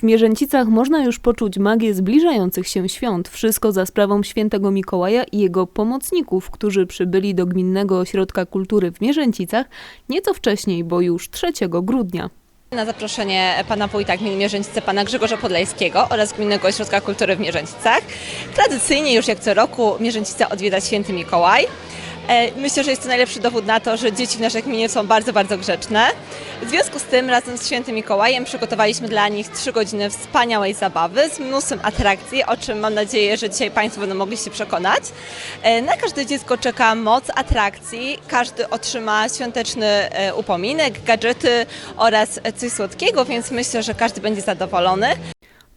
W Mierzęcicach można już poczuć magię zbliżających się świąt. Wszystko za sprawą świętego Mikołaja i jego pomocników, którzy przybyli do Gminnego Ośrodka Kultury w Mierzęcicach nieco wcześniej, bo już 3 grudnia. Na zaproszenie pana wójta gminy Mierzęcice, pana Grzegorza Podlejskiego oraz Gminnego Ośrodka Kultury w Mierzęcicach. Tradycyjnie już jak co roku Mierzęcice odwiedza święty Mikołaj. E, Myślę, że jest to najlepszy dowód na to, że dzieci w naszej gminie są bardzo, bardzo grzeczne. W związku z tym razem z świętym Mikołajem przygotowaliśmy dla nich trzy godziny wspaniałej zabawy z mnóstwem atrakcji, o czym mam nadzieję, że dzisiaj Państwo będą mogli się przekonać. E, Na każde dziecko czeka moc atrakcji. Każdy otrzyma świąteczny e, upominek, gadżety oraz coś słodkiego, więc myślę, że każdy będzie zadowolony.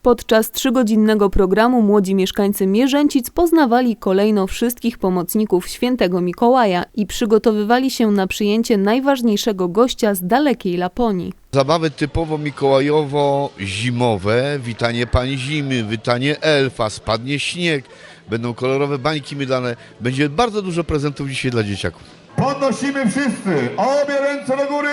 Podczas trzygodzinnego programu młodzi mieszkańcy Mierzęcic poznawali kolejno wszystkich pomocników świętego Mikołaja i przygotowywali się na przyjęcie najważniejszego gościa z dalekiej Laponii. Zabawy typowo mikołajowo-zimowe, witanie pani zimy, witanie elfa, spadnie śnieg, będą kolorowe bańki mydlane, będzie bardzo dużo prezentów dzisiaj dla dzieciaków. Podnosimy wszyscy obie ręce do góry.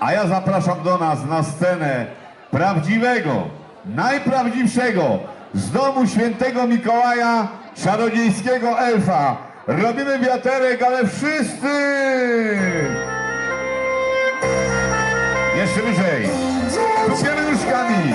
A ja zapraszam do nas na scenę prawdziwego, najprawdziwszego z domu świętego Mikołaja, czarodziejskiego elfa. Robimy wiaterek, ale wszyscy! Jeszcze wyżej. Tupiemy nóżkami.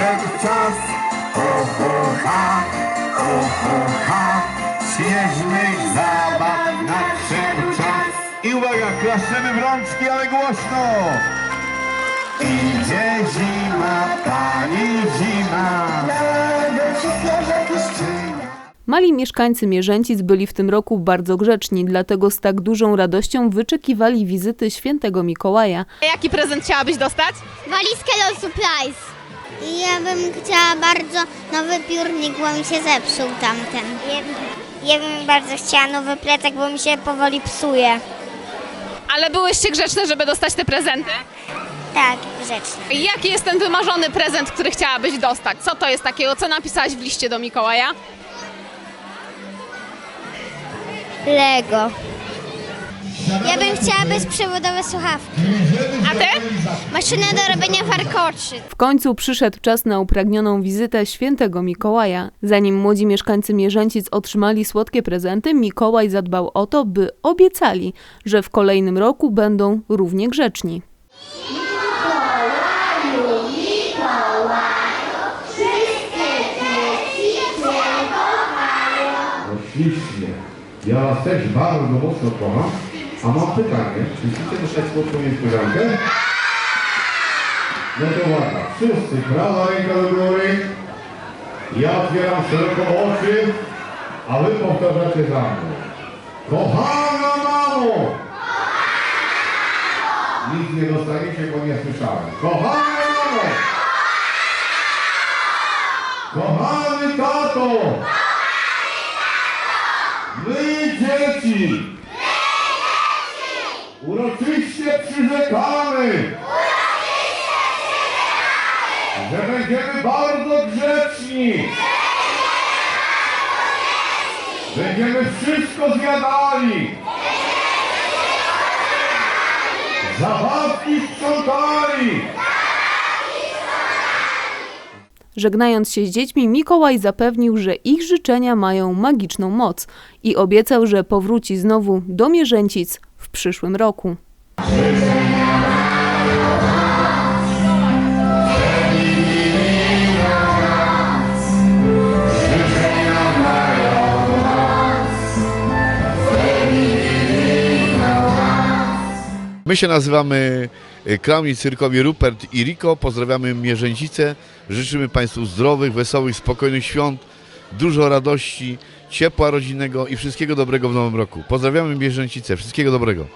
Nadszedł czas. Ho, ho, ha, ho, ho, ha. Śnieżnych zabaw nadszedł czas. I uwaga, klaszczemy w rączki, ale głośno. Idzie zima, pani zima. Mali mieszkańcy Mierzęcic byli w tym roku bardzo grzeczni, dlatego z tak dużą radością wyczekiwali wizyty świętego Mikołaja. Jaki prezent chciałabyś dostać? Walizkę do Ja bym chciała bardzo nowy piórnik, bo mi się zepsuł tamten. Ja, ja bym bardzo chciała nowy plecak, bo mi się powoli psuje. Ale byłyście grzeczne, żeby dostać te prezenty? Tak, grzeczny. Jaki jest ten wymarzony prezent, który chciałabyś dostać? Co to jest takiego? Co napisałaś w liście do Mikołaja? Lego. Ja bym chciała bezprzewodowe słuchawki. A ty? Maszynę do robienia warkoczy. W końcu przyszedł czas na upragnioną wizytę świętego Mikołaja. Zanim młodzi mieszkańcy Mierzęcic otrzymali słodkie prezenty, Mikołaj zadbał o to, by obiecali, że w kolejnym roku będą równie grzeczni. No ślicznie. Ja was też bardzo mocno kocham. A mam pytanie, czy chcecie dostać słodką niespodziankę? No to uwaga, wszyscy, prawa ręka do góry. Ja otwieram szeroko oczy, a wy powtarzacie za mną. Kochana mamo! Nic nie dostaniecie, bo nie słyszałem. Kochana mamo! Kochany tato! My dzieci! Że będziemy bardzo grzeczni! Będziemy wszystko zjadali! Zabawki sprzątali! Żegnając się z dziećmi, Mikołaj zapewnił, że ich życzenia mają magiczną moc i obiecał, że powróci znowu do Mierzęcic w przyszłym roku. My się nazywamy y, klauni cyrkowi Rupert i Riko, pozdrawiamy Mierzęcice, życzymy Państwu zdrowych, wesołych, spokojnych świąt, dużo radości, ciepła rodzinnego i wszystkiego dobrego w nowym roku. Pozdrawiamy Mierzęcice, wszystkiego dobrego.